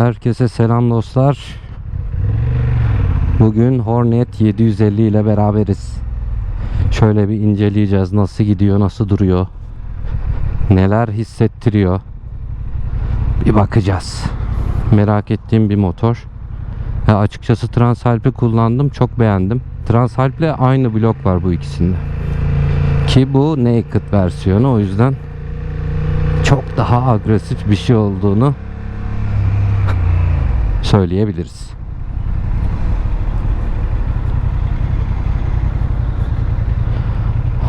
Herkese selam dostlar. Bugün Hornet 750 ile beraberiz. Şöyle bir inceleyeceğiz nasıl gidiyor, nasıl duruyor. Neler hissettiriyor. Bir bakacağız. Merak ettiğim bir motor. Ya açıkçası Transalp'i kullandım, çok beğendim. Transalp'le aynı blok var bu ikisinde. Ki bu naked versiyonu o yüzden çok daha agresif bir şey olduğunu söyleyebiliriz.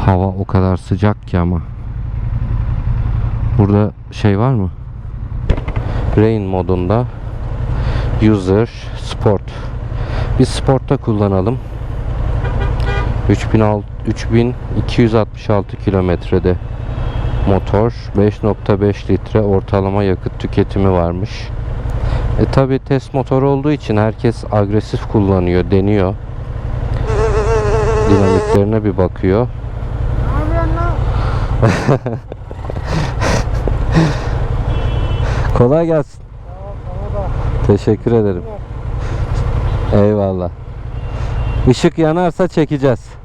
Hava o kadar sıcak ki ama. Burada şey var mı? Rain modunda User Sport. Biz Sport'ta kullanalım. 3600 3266 kilometrede motor 5.5 litre ortalama yakıt tüketimi varmış. E tabi test motor olduğu için herkes agresif kullanıyor, deniyor. Dinamiklerine bir bakıyor. Kolay gelsin. Teşekkür ederim. Eyvallah. Işık yanarsa çekeceğiz.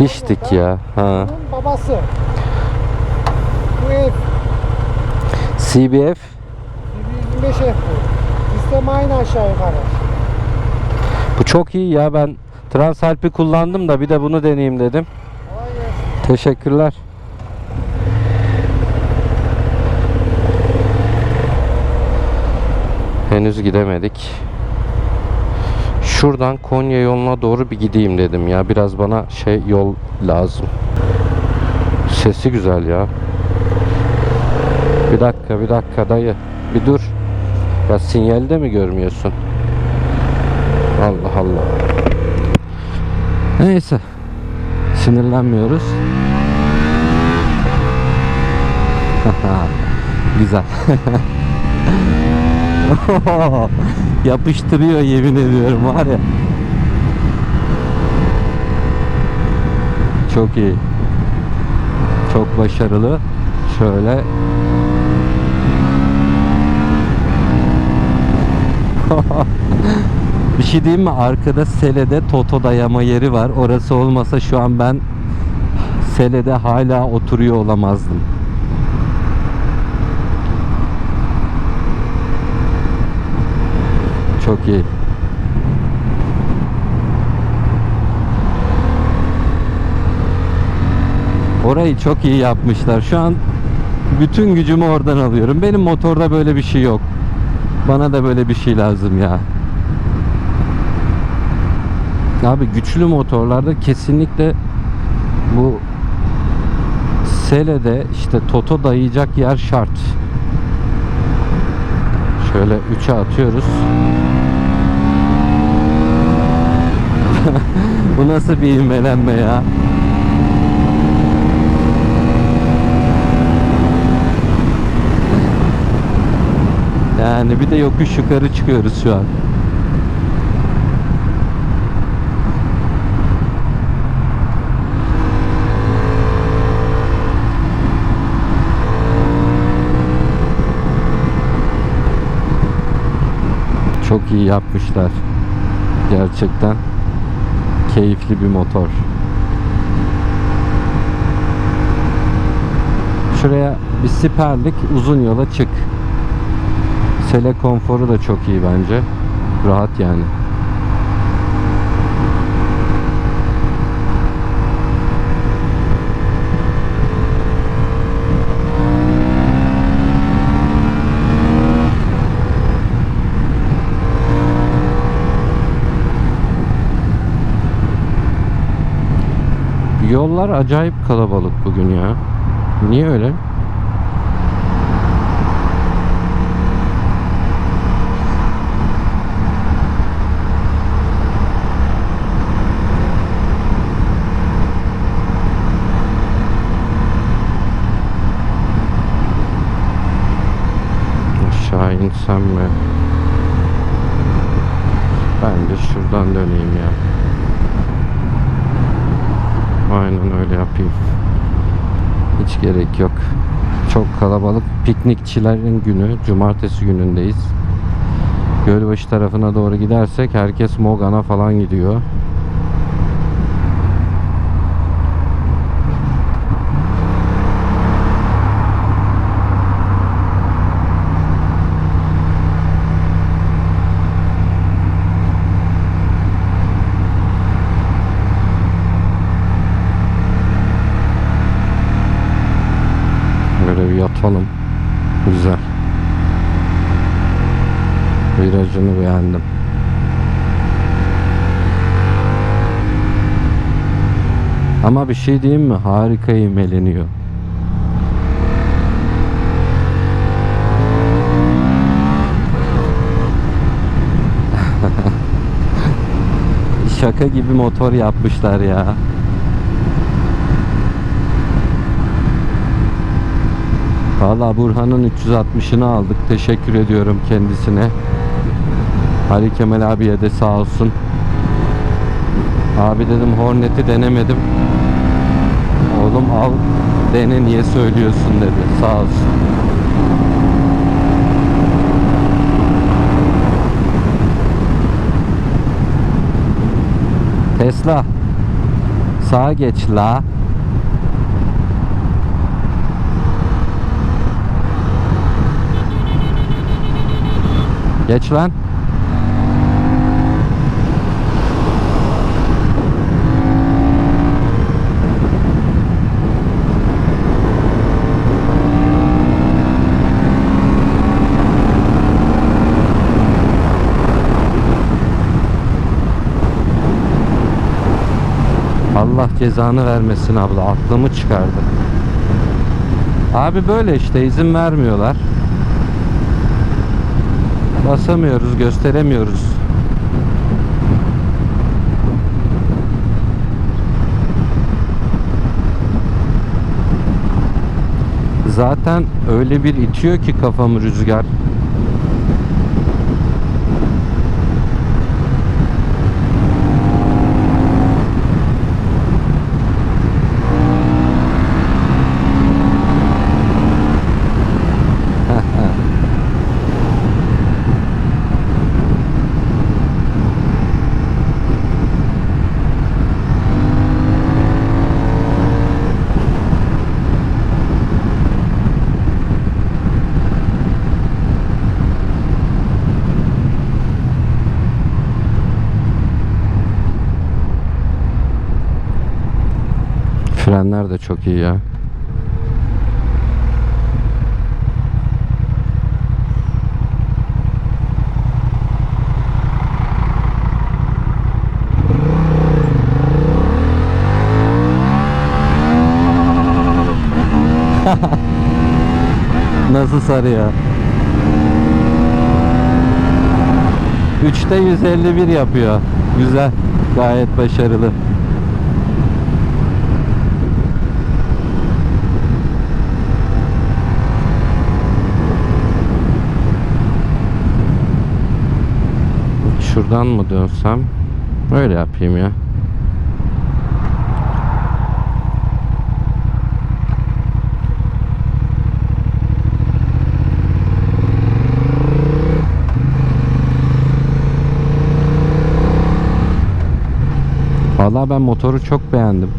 Piştik ya. Ha. Bunun babası. Bu ev CBF 125 F bu. Sistem aynı aşağı yukarı. bu çok iyi ya ben Transalp'i kullandım da bir de bunu deneyeyim dedim. Teşekkürler. Henüz gidemedik. Şuradan Konya yoluna doğru bir gideyim dedim ya. Biraz bana şey yol lazım. Sesi güzel ya. Bir dakika bir dakika dayı. Bir dur. Ya sinyali de mi görmüyorsun? Allah Allah. Neyse. Sinirlenmiyoruz. Güzel. Yapıştırıyor yemin ediyorum var ya. Çok iyi. Çok başarılı. Şöyle. Bir şey diyeyim mi? Arkada Sele'de Toto dayama yeri var. Orası olmasa şu an ben Sele'de hala oturuyor olamazdım. Çok iyi. Orayı çok iyi yapmışlar. Şu an bütün gücümü oradan alıyorum. Benim motorda böyle bir şey yok. Bana da böyle bir şey lazım ya. Abi güçlü motorlarda kesinlikle bu Sele'de işte Toto dayayacak yer şart. Şöyle 3'e atıyoruz. Bu nasıl bir ivmelenme ya? Yani bir de yokuş yukarı çıkıyoruz şu an. Çok iyi yapmışlar. Gerçekten keyifli bir motor. Şuraya bir siperlik uzun yola çık. Sele konforu da çok iyi bence. Rahat yani. Yollar acayip kalabalık bugün ya. Niye öyle? Aşağı insem mi? Bence şuradan döneyim ya. Aynen öyle yapayım. Hiç gerek yok. Çok kalabalık. Piknikçilerin günü. Cumartesi günündeyiz. Gölbaşı tarafına doğru gidersek herkes Mogan'a falan gidiyor. Böyle bir yatalım. Güzel. Beğendim. Ama bir şey diyeyim mi? Harika imeleniyor. Şaka gibi motor yapmışlar ya. Valla Burhan'ın 360'ını aldık. Teşekkür ediyorum kendisine. Ali Kemal abiye de sağ olsun. Abi dedim Hornet'i denemedim. Oğlum al dene niye söylüyorsun dedi. Sağ olsun. Tesla. Sağa geç la. Geç lan. Allah cezanı vermesin abla. Aklımı çıkardı. Abi böyle işte izin vermiyorlar. Basamıyoruz, gösteremiyoruz. Zaten öyle bir itiyor ki kafamı rüzgar. Frenler de çok iyi ya. Nasıl sarıyor? 3'te 151 yapıyor. Güzel. Gayet başarılı. Şuradan mı dönsem? Öyle yapayım ya. Vallahi ben motoru çok beğendim.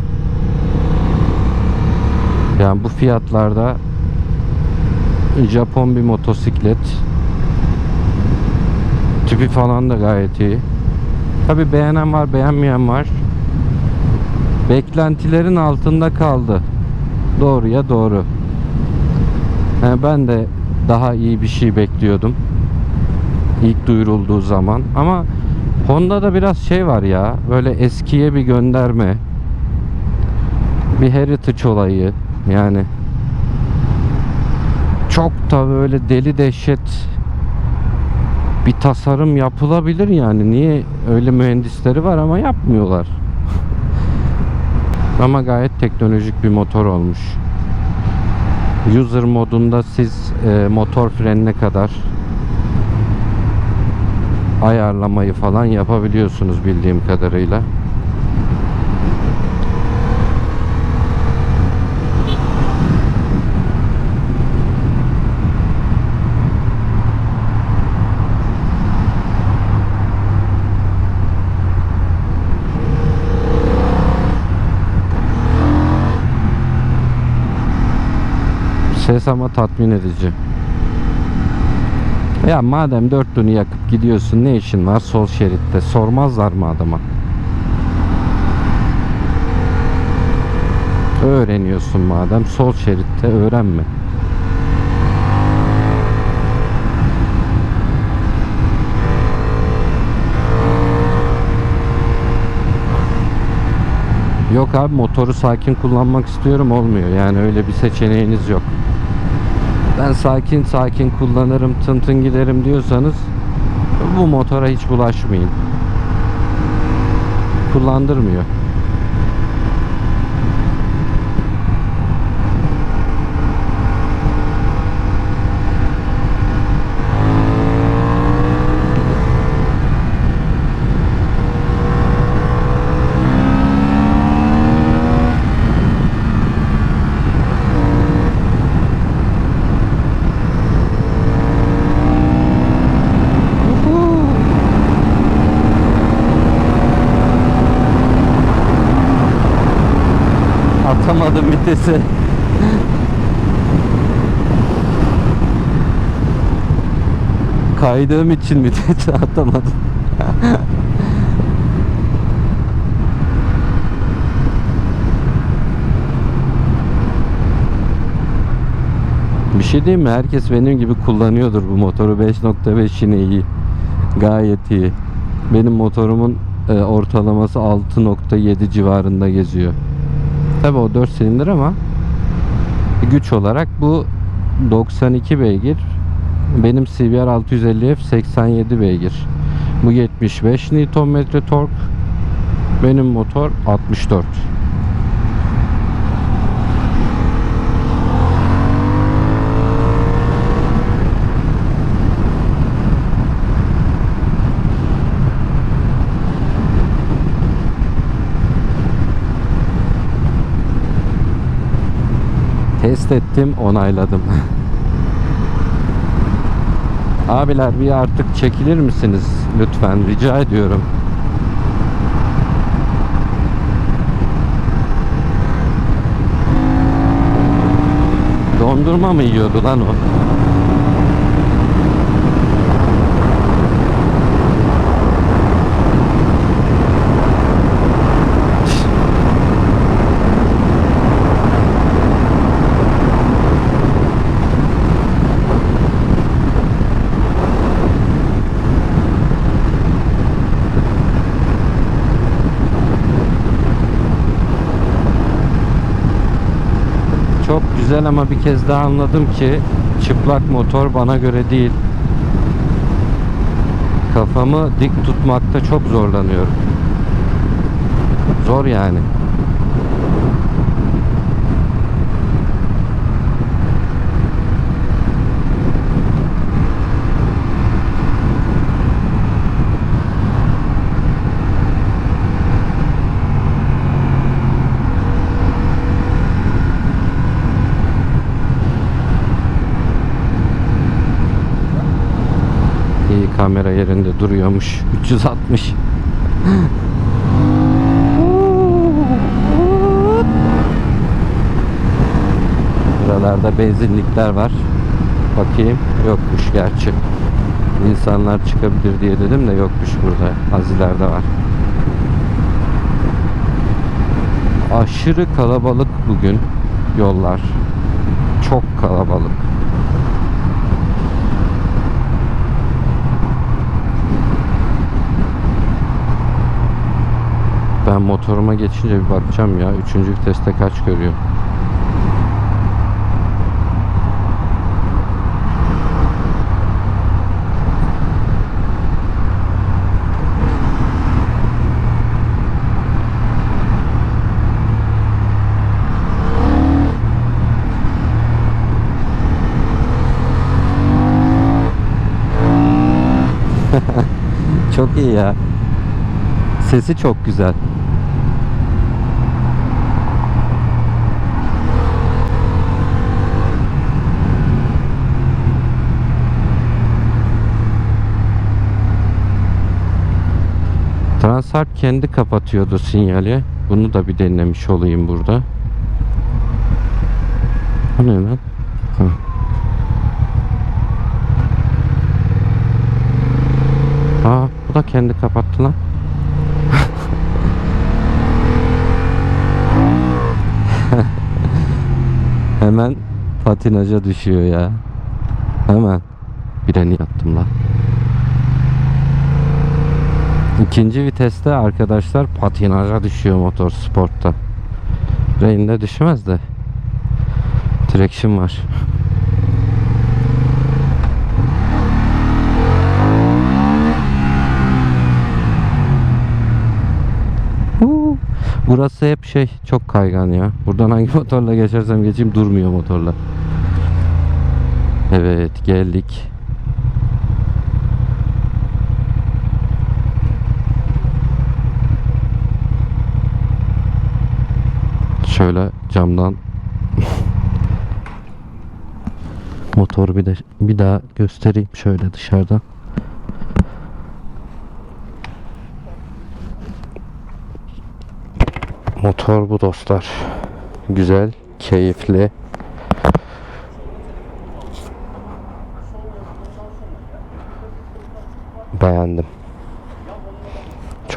Yani bu fiyatlarda Japon bir motosiklet. Tipi falan da gayet iyi. Tabi beğenen var beğenmeyen var. Beklentilerin altında kaldı. Doğruya doğru. Yani ben de daha iyi bir şey bekliyordum. İlk duyurulduğu zaman. Ama Honda'da biraz şey var ya. Böyle eskiye bir gönderme. Bir heritage olayı. Yani çok da böyle deli dehşet bir tasarım yapılabilir yani. Niye öyle mühendisleri var ama yapmıyorlar. ama gayet teknolojik bir motor olmuş. User modunda siz e, motor frenine kadar ayarlamayı falan yapabiliyorsunuz bildiğim kadarıyla. Ses ama tatmin edici. Ya madem dörtlüğünü yakıp gidiyorsun ne işin var sol şeritte? Sormazlar mı adama? Öğreniyorsun madem sol şeritte öğrenme. Yok abi motoru sakin kullanmak istiyorum olmuyor. Yani öyle bir seçeneğiniz yok. Ben sakin sakin kullanırım, tın tın giderim diyorsanız bu motora hiç bulaşmayın. Kullandırmıyor. Atamadım vitesi. Kaydığım için vitesi atamadım. Bir şey diyeyim mi? Herkes benim gibi kullanıyordur bu motoru. 5.5 yine iyi. Gayet iyi. Benim motorumun e, ortalaması 6.7 civarında geziyor. Tabi o 4 silindir ama güç olarak bu 92 beygir. Benim CBR 650F 87 beygir. Bu 75 Nm tork. Benim motor 64. Test ettim, onayladım. Abiler bir artık çekilir misiniz lütfen rica ediyorum. Dondurma mı yiyordu lan o? Çok güzel ama bir kez daha anladım ki çıplak motor bana göre değil. Kafamı dik tutmakta çok zorlanıyorum. Zor yani. İyi kamera yerinde duruyormuş. 360. Buralarda benzinlikler var. Bakayım. Yokmuş gerçi. İnsanlar çıkabilir diye dedim de yokmuş burada. Az ileride var. Aşırı kalabalık bugün yollar. Çok kalabalık. Ben motoruma geçince bir bakacağım ya. Üçüncü viteste kaç görüyor? Çok iyi ya. Sesi çok güzel. Transalp kendi kapatıyordu sinyali. Bunu da bir denemiş olayım burada. Bu ne lan? Hı. Aa, bu da kendi kapattı lan. Hemen patinaja düşüyor ya. Hemen. Bir de niye attım lan? İkinci viteste arkadaşlar patinaja düşüyor motor sportta. Rain'de düşmez de. Traction var. Huu. Burası hep şey çok kaygan ya. Buradan hangi motorla geçersem geçeyim durmuyor motorlar. Evet geldik. Şöyle camdan motoru bir de bir daha göstereyim şöyle dışarıdan. Motor bu dostlar. Güzel, keyifli. Beğendim.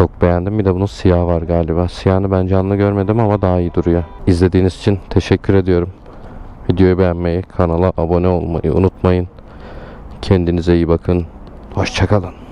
Çok beğendim. Bir de bunun siyah var galiba. Siyahını ben canlı görmedim ama daha iyi duruyor. İzlediğiniz için teşekkür ediyorum. Videoyu beğenmeyi, kanala abone olmayı unutmayın. Kendinize iyi bakın. Hoşçakalın.